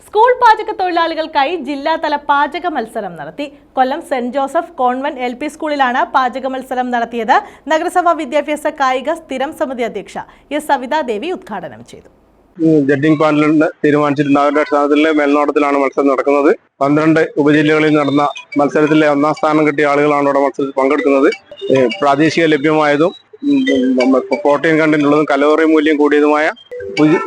School പാചക തൊഴിലാളികൾക്കായി ജില്ലാതല പാചക മത്സരം നടത്തി Kollam saint Joseph convent L P സ്കൂളിലാണ് പാചക മത്സരം നടത്തിയത് നഗരസഭാ വിദ്യാഭ്യാസ കായിക സ്ഥിരം സമിതി അധ്യക്ഷ എസ് സവിതാദേവി ഉദ്ഘാടനം ചെയ്തു ജഡ്ജിംഗ് പാനലിന് തീരുമാനിച്ചിട്ടുണ്ട് അവരുടെ അടിസ്ഥാനത്തിലെ മേൽനോട്ടത്തിലാണ് മത്സരം നടക്കുന്നത് പന്ത്രണ്ട് ഉപജില്ലകളിൽ നടന്ന മത്സരത്തിലെ ഒന്നാം സ്ഥാനം കിട്ടിയ ആളുകളാണ് ഇവിടെ മത്സരത്തിൽ പങ്കെടുക്കുന്നത് പ്രാദേശിക ലഭ്യമായതും പ്രോട്ടീൻ കണ്ടന്റ് ഉള്ളതും കലോറി മൂല്യം കൂടിയതുമായ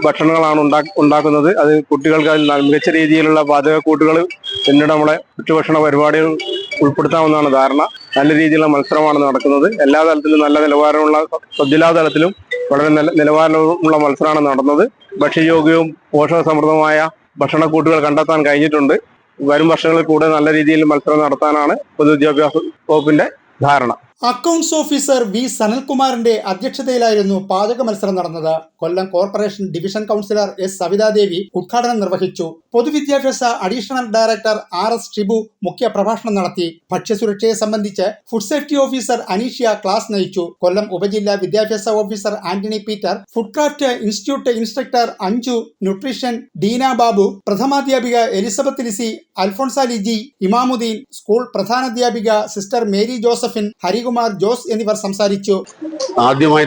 ഭക്ഷണങ്ങളാണ് ഉണ്ടാ- ഉണ്ടാക്കുന്നത്. അത് കുട്ടികൾക്ക് അതിൽ മികച്ച രീതിയിലുള്ള പാചകക്കൂട്ടുകൾ പിന്നീട് നമ്മളെ ഉച്ചഭക്ഷണ പരിപാടികൾ ഉൾപ്പെടുത്താമെന്നാണ് ധാരണ. നല്ല രീതിയിലുള്ള മത്സരമാണ് നടക്കുന്നത്. എല്ലാ തലത്തിലും നല്ല നിലവാരമുള്ള ജില്ലാ തലത്തിലും വളരെ നല്ല നിലവാരമുള്ള മത്സരമാണ് നടന്നത്. ഭക്ഷ്യയോഗ്യവും പോഷകസമൃദ്ധമായ ഭക്ഷണക്കൂട്ടുകൾ കണ്ടെത്താൻ കഴിഞ്ഞിട്ടുണ്ട്. വരും വർഷങ്ങളിൽ കൂടുതൽ നല്ല രീതിയിൽ മത്സരം നടത്താനാണ് പൊതുവിദ്യാഭ്യാസ വകുപ്പിന്റെ ധാരണ. അക്കൗണ്ട്സ് ഓഫീസർ വി സനൽകുമാറിന്റെ അധ്യക്ഷതയിലായിരുന്നു പാചക മത്സരം നടന്നത്. Kollam corporation division councillor S Savithadevi ഉദ്ഘാടനം നിർവഹിച്ചു. പൊതുവിദ്യാഭ്യാസ additional director R S Shibu മുഖ്യ പ്രഭാഷണം നടത്തി. ഭക്ഷ്യസുരക്ഷയെ സംബന്ധിച്ച് food safety officer Aneeshya class നയിച്ചു. കൊല്ലം ഉപജില്ലാ വിദ്യാഭ്യാസ officer Antony Peter food craft institute instructor Anju nutrition Deena Babu പ്രഥമാധ്യാപിക Elizabeth Lissy Alphonsa Liji Imamuddin school പ്രധാനാധ്യാപിക sister Mary Josephine Harikumar Jose എന്നിവർ സംസാരിച്ചു. ആദ്യമായി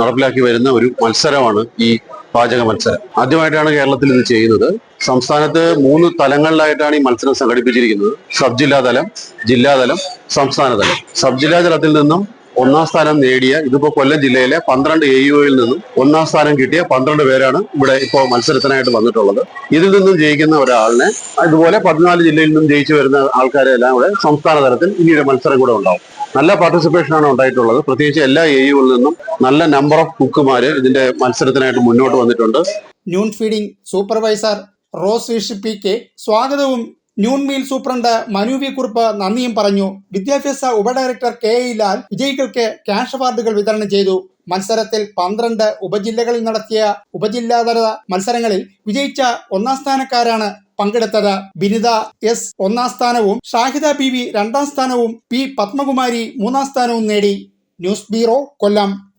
നടപ്പിലാക്കി വരുന്ന ഒരു മത്സരമാണ് ഈ പാചക മത്സരം. ആദ്യമായിട്ടാണ് കേരളത്തിൽ ഇത് ചെയ്യുന്നത്. സംസ്ഥാനത്ത് മൂന്ന് തലങ്ങളിലായിട്ടാണ് ഈ മത്സരം സംഘടിപ്പിച്ചിരിക്കുന്നത്. സബ് ജില്ലാതലം ജില്ലാതലം സംസ്ഥാനതലം സബ് ജില്ലാ തലത്തിൽ നിന്നും ഒന്നാം സ്ഥാനം നേടിയ ഇതിപ്പോ കൊല്ലം ജില്ലയിലെ പന്ത്രണ്ട് എ യുയിൽ നിന്നും ഒന്നാം സ്ഥാനം കിട്ടിയ പന്ത്രണ്ട് പേരാണ് ഇവിടെ ഇപ്പോൾ മത്സരത്തിനായിട്ട് വന്നിട്ടുള്ളത്. ഇതിൽ നിന്നും ജയിക്കുന്ന ഒരാളിനെ ഇതുപോലെ പതിനാല് ജില്ലയിൽ നിന്നും ജയിച്ചു വരുന്ന ആൾക്കാരെ എല്ലാം കൂടെ സംസ്ഥാന തലത്തിൽ ഇനിയൊരു മത്സരം കൂടെ ഉണ്ടാവും. നല്ല പാർട്ടിസിപ്പേഷൻ ആണ് ഉണ്ടായിട്ടുള്ളത്. പ്രത്യേകിച്ച് എല്ലാ എ യുവിൽ നിന്നും നല്ല നമ്പർ ഓഫ് കുക്കുമാര് ഇതിന്റെ മത്സരത്തിനായിട്ട് മുന്നോട്ട് വന്നിട്ടുണ്ട്. Noon feeding supervisor Rose P K സ്വാഗതവും noon meal superintendent Manu V Kurup നന്ദിയും പറഞ്ഞു. വിദ്യാഭ്യാസ ഉപഡയറക്ടർ കെ ഇ ലാൽ വിജയികൾക്ക് ക്യാഷ് അവാർഡുകൾ വിതരണം ചെയ്തു. മത്സരത്തിൽ പന്ത്രണ്ട് ഉപജില്ലകളിൽ നടത്തിയ ഉപജില്ലാതല മത്സരങ്ങളിൽ വിജയിച്ച ഒന്നാം സ്ഥാനക്കാരാണ് പങ്കെടുത്തത്. ബിനിത എസ് ഒന്നാം സ്ഥാനവും ഷാഹിദ ബി വി രണ്ടാം സ്ഥാനവും പി പത്മകുമാരി മൂന്നാം സ്ഥാനവും നേടി. News bureau Kollam.